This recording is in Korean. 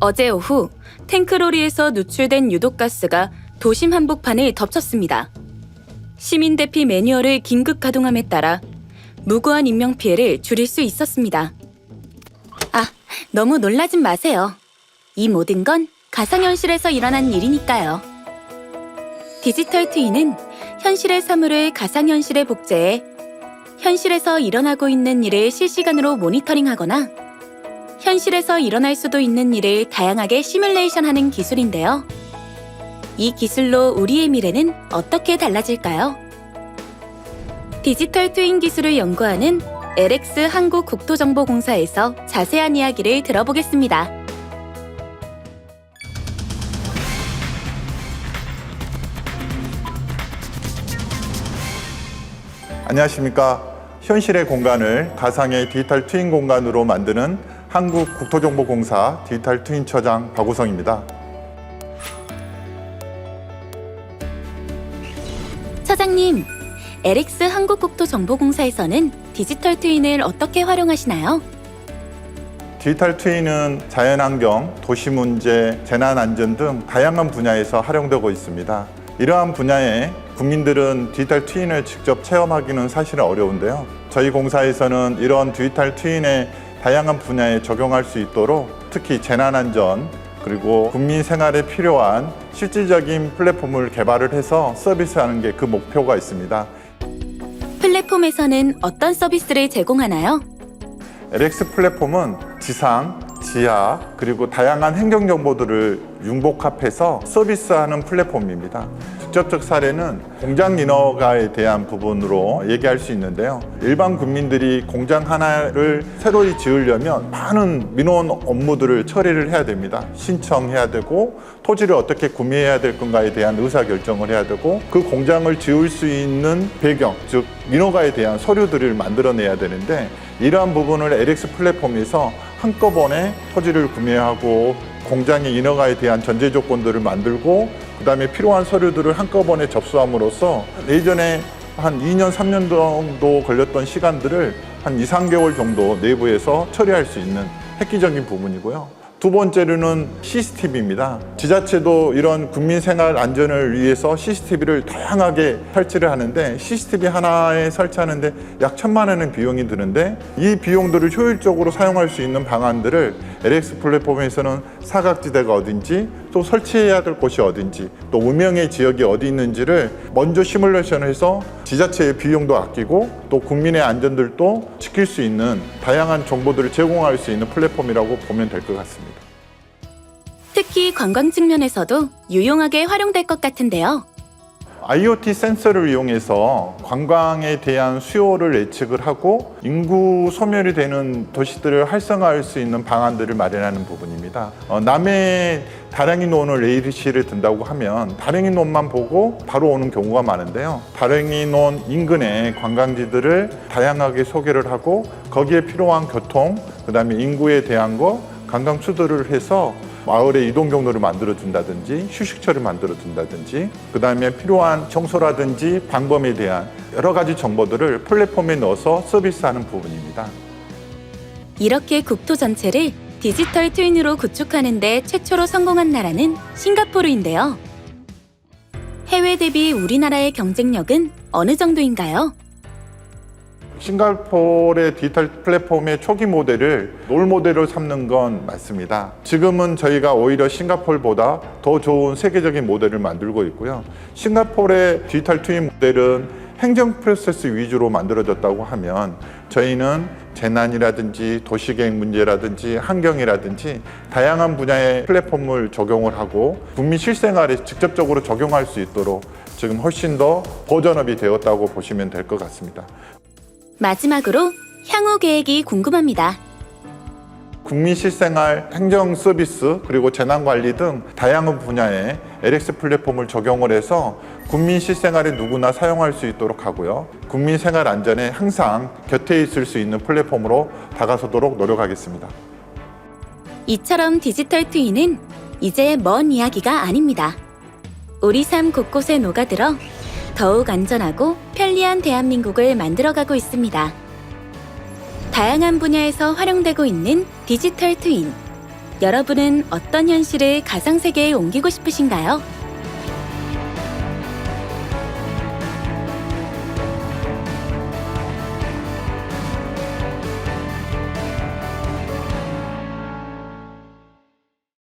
어제 오후 탱크로리에서 누출된 유독가스가 도심 한복판을 덮쳤습니다. 시민 대피 매뉴얼을 긴급 가동함에 따라 무고한 인명 피해를 줄일 수 있었습니다. 아, 너무 놀라진 마세요. 이 모든 건 가상현실에서 일어난 일이니까요. 디지털 트윈은 현실의 사물을 가상현실에 복제해 현실에서 일어나고 있는 일을 실시간으로 모니터링하거나 현실에서 일어날 수도 있는 일을 다양하게 시뮬레이션 하는 기술인데요. 이 기술로 우리의 미래는 어떻게 달라질까요? 디지털 트윈 기술을 연구하는 LX 한국 국토정보공사에서 자세한 이야기를 들어보겠습니다. 안녕하십니까. 현실의 공간을 가상의 디지털 트윈 공간으로 만드는 한국국토정보공사 디지털 트윈처장 박우성입니다. 차장님, LX 한국국토정보공사에서는 디지털 트윈을 어떻게 활용하시나요? 디지털 트윈은 자연환경, 도시 문제, 재난안전 등 다양한 분야에서 활용되고 있습니다. 이러한 분야에 국민들은 디지털 트윈을 직접 체험하기는 사실은 어려운데요. 저희 공사에서는 이런 디지털 트윈의 다양한 분야에 적용할 수 있도록 특히 재난안전 그리고 국민 생활에 필요한 실질적인 플랫폼을 개발을 해서 서비스하는 게 그 목표가 있습니다. 플랫폼에서는 어떤 서비스를 제공하나요? LX 플랫폼은 지상, 지하, 그리고 다양한 행정 정보들을 융복합해서 서비스하는 플랫폼입니다. 직접적 사례는 공장 인허가에 대한 부분으로 얘기할 수 있는데요. 일반 국민들이 공장 하나를 새로이 지으려면 많은 민원 업무들을 처리를 해야 됩니다. 신청해야 되고 토지를 어떻게 구매해야 될 건가에 대한 의사 결정을 해야 되고 그 공장을 지을 수 있는 배경, 즉 민허가에 대한 서류들을 만들어내야 되는데 이러한 부분을 LX 플랫폼에서 한꺼번에 토지를 구매하고 공장의 인허가에 대한 전제 조건들을 만들고 그다음에 필요한 서류들을 한꺼번에 접수함으로써 예전에 한 2년, 3년 정도 걸렸던 시간들을 한 2, 3개월 정도 내부에서 처리할 수 있는 획기적인 부분이고요. 두 번째로는 CCTV입니다. 지자체도 이런 국민 생활 안전을 위해서 CCTV를 다양하게 설치를 하는데 CCTV 하나에 설치하는데 약 천만 원의 비용이 드는데 이 비용들을 효율적으로 사용할 수 있는 방안들을 LX 플랫폼에서는 사각지대가 어딘지 또 설치해야 될 곳이 어딘지 또 운명의 지역이 어디 있는지를 먼저 시뮬레이션을 해서 지자체의 비용도 아끼고 또 국민의 안전들도 지킬 수 있는 다양한 정보들을 제공할 수 있는 플랫폼이라고 보면 될 것 같습니다. 특히 관광 측면에서도 유용하게 활용될 것 같은데요. IoT 센서를 이용해서 관광에 대한 수요를 예측을 하고 인구 소멸이 되는 도시들을 활성화할 수 있는 방안들을 마련하는 부분입니다. 어, 남해 다랭이 논을 레일시를 든다고 하면 다랭이 논만 보고 바로 오는 경우가 많은데요. 다랭이 논 인근의 관광지들을 다양하게 소개를 하고 거기에 필요한 교통, 그 다음에 인구에 대한 거 관광 수도를 해서 마을의 이동 경로를 만들어 준다든지 휴식처를 만들어 준다든지 그 다음에 필요한 청소라든지 방범에 대한 여러 가지 정보들을 플랫폼에 넣어서 서비스하는 부분입니다. 이렇게 국토 전체를 디지털 트윈으로 구축하는데 최초로 성공한 나라는 싱가포르인데요. 해외 대비 우리나라의 경쟁력은 어느 정도인가요? 싱가포르의 디지털 플랫폼의 초기 모델을 롤 모델로 삼는 건 맞습니다. 지금은 저희가 오히려 싱가포르보다 더 좋은 세계적인 모델을 만들고 있고요. 싱가포르의 디지털 트윈 모델은 행정 프로세스 위주로 만들어졌다고 하면 저희는 재난이라든지 도시계획 문제라든지 환경이라든지 다양한 분야의 플랫폼을 적용을 하고 국민 실생활에 직접적으로 적용할 수 있도록 지금 훨씬 더 버전업이 되었다고 보시면 될 것 같습니다. 마지막으로 향후 계획이 궁금합니다. 국민 실생활, 행정 서비스, 그리고 재난관리 등 다양한 분야에 LX 플랫폼을 적용을 해서 국민 실생활에 누구나 사용할 수 있도록 하고요. 국민 생활 안전에 항상 곁에 있을 수 있는 플랫폼으로 다가서도록 노력하겠습니다. 이처럼 디지털 트윈은 이제 먼 이야기가 아닙니다. 우리 삶 곳곳에 녹아들어 더욱 안전하고 편리한 대한민국을 만들어가고 있습니다. 다양한 분야에서 활용되고 있는 디지털 트윈. 여러분은 어떤 현실을 가상세계에 옮기고 싶으신가요?